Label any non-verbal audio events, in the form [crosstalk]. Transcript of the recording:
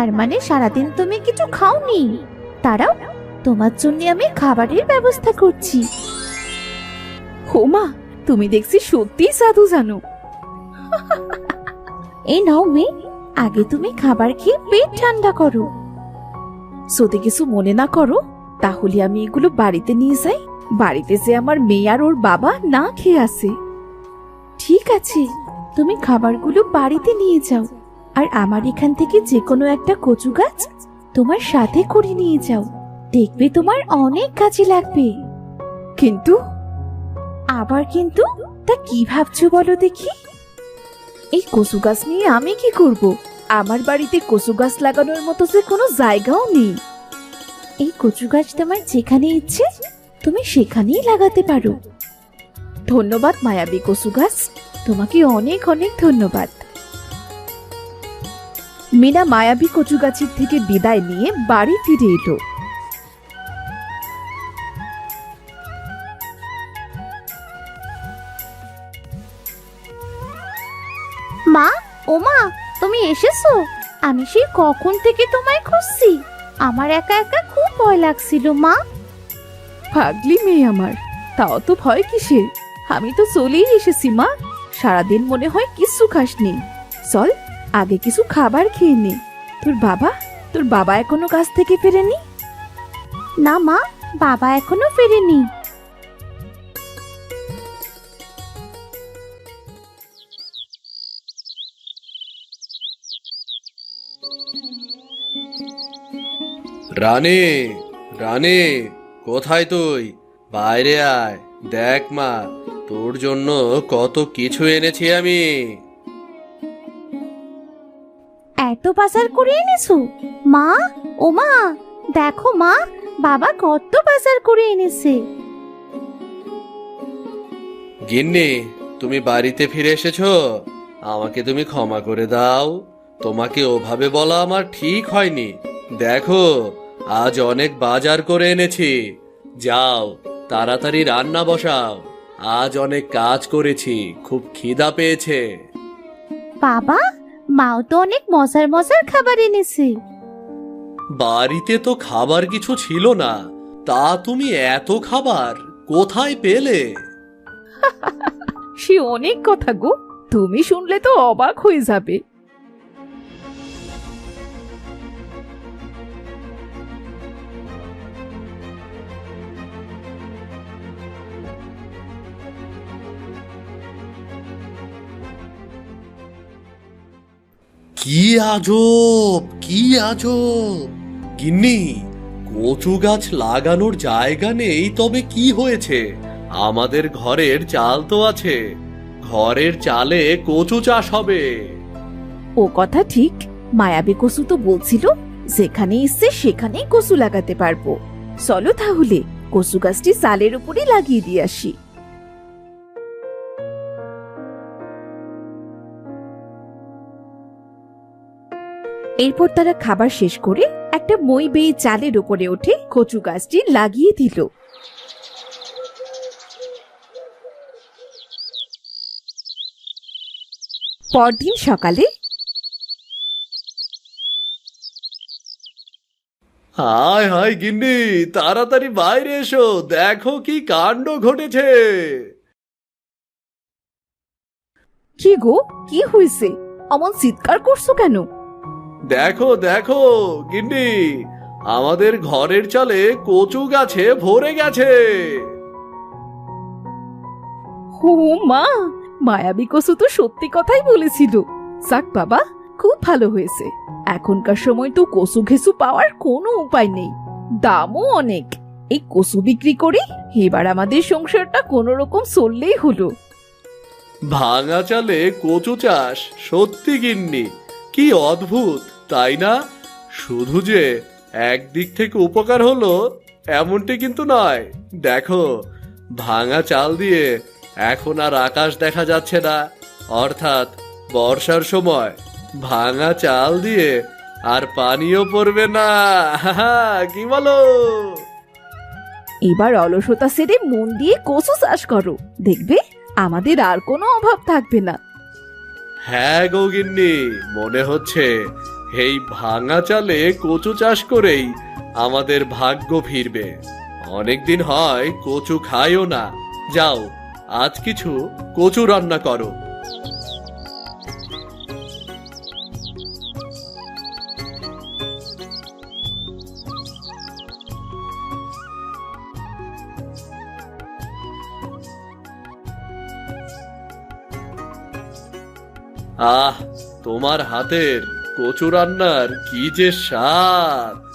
তার মানে সারাদিন তুমি কিছু খাওনি। তারাও তোমার জন্য আমি খাবারের ব্যবস্থা করছি। হোমা তুমি দেখছি সত্যিই সাধু জানো। এই নাও মেয়ে আগে তুমি খাবার খেয়ে পেট ঠান্ডা করো। যদি কিছু মনে না করো তাহলে আমি এগুলো বাড়িতে নিয়ে যাই। বাড়িতে যে আমার মেয়ে আর ওর বাবা না খেয়ে আসে ঠিক আছে তুমি খাবারগুলো বাড়িতে নিয়ে যাও। আর আমার এখান থেকে যে কোনো একটা কচু গাছ তোমার সাথে করে নিয়ে যাও। দেখবে তোমার অনেক কাজে লাগবে। কিন্তু? আবার কিন্তু? তা কি ভাবছ বলো দেখি। এই কচু গাছ নিয়ে আমি কি করব? আমার বাড়িতে কচু গাছ লাগানোর মতো যে কোনো জায়গাও নেই। এই কচু গাছ তোমার যেখানে ইচ্ছে, তুমি সেখানেই লাগাতে পারো। ধন্যবাদ মায়াবী কচু গাছ। তোমাকে অনেক অনেক ধন্যবাদ। মিনা মায়াবী কচু গাছের থেকে বিদায় নিয়ে বাড়ি ফিরে এলো। মা ওমা তুমি এসেছ? আমি সেই কখন থেকে তোমায় খুঁজছি? আমার একা একা খুব ভয় লাগছিল মা। ভাগলি মেয়ে আমার তাও তো ভয় কিসের? আমি তো চলেই এসেছি মা। সারাদিন মনে হয় কিছু খাসনি। চল আগে কিছু খাবার খেয়ে নে। তোর বাবা? তোর বাবা এখনও কাজ থেকে ফেরেনি? না মা বাবা এখনও ফেরেনি। রানী রানী কোথায় তুই? বাইরে আয়। দেখ মা তোর জন্য কত কিছু এনেছি আমি। এত বাজার করে এনেছো? মা ও মা দেখো মা বাবা কত বাজার করে এনেছে। গিন্নি তুমি বাড়িতে ফিরে এসেছ? আমাকে তুমি ক্ষমা করে দাও। তোমাকে ওভাবে বলা আমার ঠিক হয়নি। দেখো আজ অনেক বাজার করে এনেছি। যাও তাড়াতাড়ি রান্না বসাও। আজ অনেক কাজ করেছি খুব খিদা পেয়েছে। বাবা মাও তো অনেক মজার মজার খাবার এনেছে। বাড়িতে তো খাবার কিছু ছিল না। তা তুমি এত খাবার কোথায় পেলে? [laughs] সে অনেক কথা গো। তুমি শুনলে তো অবাক হয়ে যাবে। কি আজব কি আজব। গিন্নি, কচু গাছ লাগানোর জায়গা নেই, তবে কি হয়েছে? আমাদের ঘরের চাল তো আছে। ঘরের চালে কচু চাষ হবে। ও কথা ঠিক। মায়াবী কসু তো বলছিল, যেখানে ইচ্ছে সেখানেই কসু লাগাতে পারব। চলো তাহলে কসু গাছটি চালের উপরে লাগিয়ে দিয়ে আসি। এরপর তারা খাবার শেষ করে একটা মই বেয়ে চালের উপরে উঠে কচু গাছটি লাগিয়ে দিল। পরদিন সকালে হায় হায় গিন্নি তাড়াতাড়ি বাইরে এসো দেখো কি কাণ্ড ঘটেছে। কি গো কি হয়েছে অমন চিৎকার করছ কেন? দেখো দেখো গিন্নি আমাদের ঘরের চালে কচু গাছে ভরে গেছে। ও মা মায়াবী কসু তো সত্যি কথাই বলেছিল। যাক বাবা খুব ভালো হয়েছে। এখনকার সময় তো কসু ঘেসু পাওয়ার কোনো উপায় নেই। দামও অনেক। এই কসু বিক্রি করে এবার আমাদের সংসারটা কোনো রকম চললেই হলো। ভাঙা চালে কচু চাষ সত্যি গিন্নি কি অদ্ভুত। তাই না? শুধু যে একদিক থেকে উপকার হলো এমনটি কিন্তু নয়। দেখো ভাঙা চাল দিয়ে এখন আর আকাশ দেখা যাচ্ছে না। অর্থাৎ বর্ষার সময় ভাঙা চাল দিয়ে আর পানিও পড়বে না। কি বলো? এবার অলসতা সেরে মন দিয়ে কচু চাষ করো। দেখবে আমাদের আর কোনো অভাব থাকবে না। হ্যাঁ গৌগিন্নি মনে হচ্ছে এই ভাঙা চালে কচু চাষ করেই আমাদের ভাগ্য ফিরবে। অনেকদিন হয় কচু খাইও না। যাও, আজ কিছু কচু রান্না করো। আহ, তোমার হাতের কচু রান্নার কি যে স্বাদ।